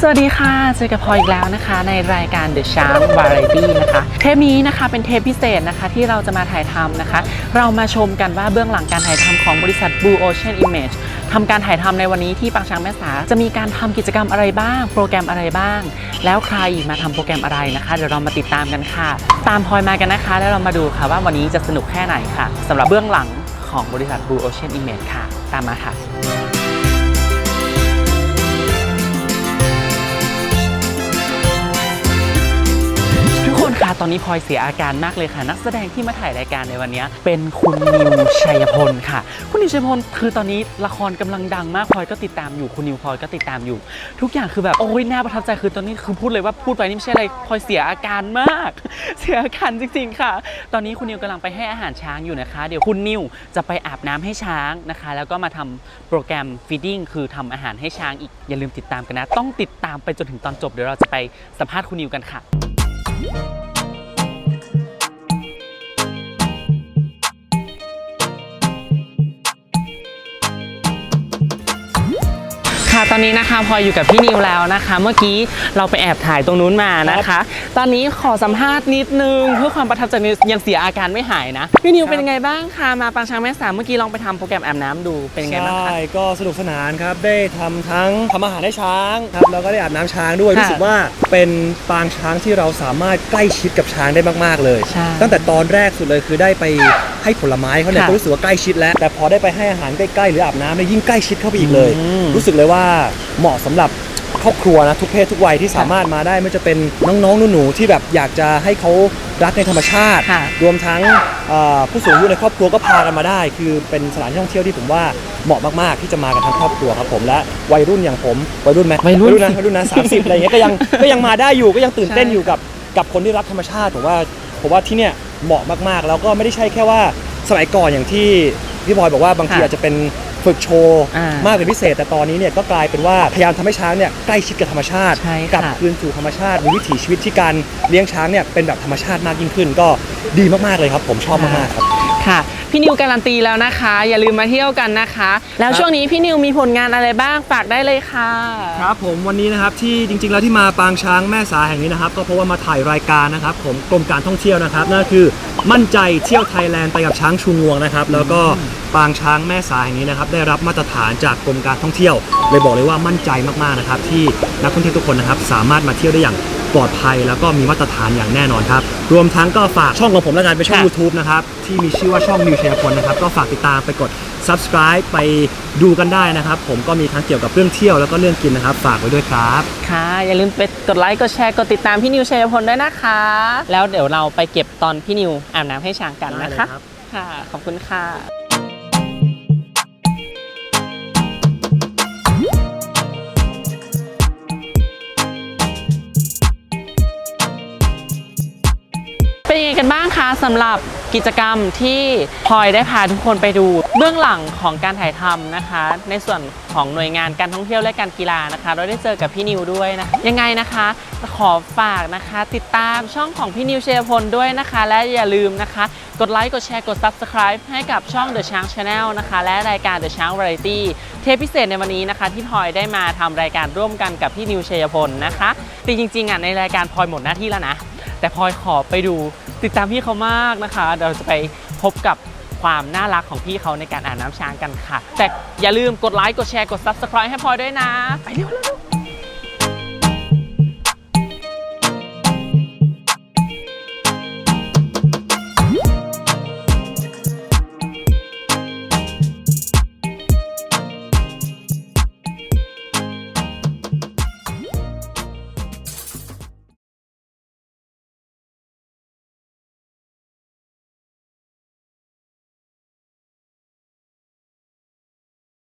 สวัสดีค่ะ เจอกับพลอยอีกแล้วนะคะ ในรายการ The Shark Variety นะคะ เทปนี้นะคะเป็นเทปพิเศษนะคะที่เราจะมาถ่ายทำนะคะ เรามาชมกันว่าเบื้องหลังการถ่ายทำของบริษัท Blue Ocean Image ทำการถ่ายทำในวันนี้ที่ปางช้างแม่สา จะมีการทำกิจกรรมอะไรบ้าง โปรแกรมอะไรบ้าง แล้วใครมาทำโปรแกรมอะไรนะคะ เดี๋ยวเรามาติดตามกันค่ะ ตามพลอยมากันนะคะ แล้วเรามาดูค่ะว่าวันนี้จะสนุกแค่ไหนค่ะสำหรับเบื้องหลังของบริษัท Blue Ocean Image ค่ะ ตามมาค่ะ นี้พลอยเสียอาการมากเลยค่ะ นักแสดงที่มาถ่ายรายการในวันนี้เป็นคุณนิวชัยพลค่ะ คุณนิวชัยพลคือตอนนี้ละครกำลังดังมากพลอยก็ติดตามอยู่คุณนิวพลอยก็ติดตามอยู่ ทุกอย่างคือแบบโอ้ยน่าประทับใจคือตอนนี้คือพูดเลยว่าพูดไปนี่ไม่ใช่อะไรพลอยเสียอาการมาก เสียอาการจริง ๆ ค่ะ ตอนนี้คุณนิวกำลังไปให้อาหารช้างอยู่นะคะ เดี๋ยวคุณนิวจะไปอาบน้ำให้ช้างนะคะ แล้วก็มาทำโปรแกรมฟีดดิ้งคือทำอาหารให้ช้างอีกอย่าลืมติดตามกันนะ ต้องติดตามไปจนถึงตอนจบเดี๋ยวเราจะไปสัมภาษณ์คุณนิวกันค่ะ ค่ะตอนนี้นะคะพลอยอยู่กับพี่นิวแล้วนะคะ เมื่อกี้เราไปแอบถ่ายตรงนู้นมานะคะ ตอนนี้ขอสัมภาษณ์นิดนึงเพื่อความประทับใจนิดยังเสียอาการไม่หายนะพี่นิวเป็นยังไงบ้างคะมาปางช้างแม่สามเมื่อกี้ลองไปทำโปรแกรมอาบน้ำดูเป็นยังไงบ้างคะ ใช่ก็สนุกสนานครับได้ทำทั้งทำอาหารให้ช้างครับแล้วก็ได้อาบน้ำช้างด้วยค่ะรู้สึกว่าเป็นปางช้างที่เราสามารถใกล้ชิดกับช้างได้มากๆเลย ใช่ตั้งแต่ตอนแรกสุดเลยคือได้ไป ให้ผลไม้เขาเนี่ยค่ะก็รู้สึกว่าใกล้ชิดแล้ว แต่พอได้ไปให้อาหารใกล้ๆหรืออาบน้ำเนี่ยยิ่งใกล้ชิดเข้าไปอีกเลย อืมรู้สึกเลยว่าเหมาะสำหรับครอบครัวนะทุกเพศทุกวัยที่สามารถมาได้ไม่ว่าจะเป็นน้องๆหนูๆที่แบบอยากจะให้เขารักในธรรมชาติ ค่ะ รวมทั้งเอ่อผู้สูงอายุในครอบครัวก็พากันมาได้ คือเป็นสถานที่ท่องเที่ยวที่ผมว่าเหมาะมากๆที่จะมากันทั้งครอบครัวครับผมและวัยรุ่นอย่างผมวัยรุ่นไหมวัยรุ่นนะวัยรุ่นนะสามสิบอะไรเงี้ยก็ยังก็ยังมาได้อยู่ก็ยังตื่นเต้นใช่อยู่กับกับคนที่รักธรรมชาติผมว่าผมว่าที่เนี่ย เหมาะมากๆ แล้วก็ไม่ได้ใช่แค่ว่าสมัยก่อนอย่างที่พี่บอยบอกว่าบางทีค่ะอาจจะเป็นฝึกโชว์อ่ามมากเป็นพิเศษ แต่ตอนนี้เนี่ยก็กลายเป็นว่าพยายามทำให้ช้างเนี่ยใกล้ชิดกับธรรมชาติ ใช่ค่ะ กลัคืนสู่ธรรมชาติมีวิถีชีวิตที่การเลี้ยงช้างเนี่ยเป็นแบบธรรมชาติมากยิ่งขึ้น ก็ดีมากๆเลยครับ ผมชอบมากๆครับ ค่ะ พี่นิวการันตีแล้วนะคะ อย่าลืมมาเที่ยวกันนะคะ แล้วช่วงนี้พี่นิวมีผลงานอะไรบ้างฝากได้เลยค่ะ ครับผมวันนี้นะครับที่จริงๆแล้วที่มาปางช้างแม่สาแห่งนี้นะครับ ก็เพราะว่ามาถ่ายรายการนะครับผมกรมการท่องเที่ยวนะครับนั่นก็คือมั่นใจเที่ยวไทยแลนด์ไปกับช้างชูงวงนะครับแล้วก็ ปางช้างแม่สาแห่งนี้นะครับได้รับมาตรฐานจากกรมการท่องเที่ยว เลยบอกเลยว่ามั่นใจมากๆนะครับที่นักท่องเที่ยวทุกคนนะครับสามารถมาเที่ยวได้อย่างปลอดภัยแล้วก็มีมาตรฐานอย่างแน่นอนครับ รวมทั้งก็ฝากช่องของผมแล้วกันเป็นช่องค่ะ YouTube นะครับ ที่มีชื่อว่าช่องนิวชัยพลนะครับ ก็ฝากติดตามไปกด subscribe ไปดูกันได้นะครับ ผมก็มีทั้งเกี่ยวกับเรื่องเที่ยวแล้วก็เรื่องกินนะครับ ฝากไว้ด้วยครับ ค่ะ อย่าลืมไปกดไลค์กดแชร์กดติดตามพี่นิวชัยพลด้วยนะคะ แล้วเดี๋ยวเราไปเก็บตอนพี่นิวอาบน้ำให้ช้างกันได้นะเลยคะครับค่ะขอบคุณค่ะ กันบ้างคะสำหรับกิจกรรมที่พลอยได้พาทุกคนไปดูเบื้องหลังของการถ่ายทำนะคะ ในส่วนของหน่วยงานการท่องเที่ยวและการกีฬานะคะ เราได้เจอกับพี่นิวด้วยนะยังไงนะคะขอฝากนะคะ ติดตามช่องของพี่นิวเชยพลด้วยนะคะ และอย่าลืมนะคะ กดไลค์กดแชร์กด Subscribe ให้กับช่อง The Chang Channel นะคะ และรายการ The Chang Variety เทปพิเศษในวันนี้นะคะ ที่พลอยได้มาทำรายการร่วมกันกับพี่นิวเชยพลนะคะแต่จริงๆอะในรายการพลอยหมดหน้าที่แล้วนะ แต่พลอยขอไปดูติดตามพี่เขามากนะคะ เราจะไปพบกับความน่ารักของพี่เขาในการอ่านน้ำช้างกันค่ะ แต่อย่าลืมกดไลค์กดแชร์กด Subscribe ให้พลอยด้วยนะ ไปเร็วๆ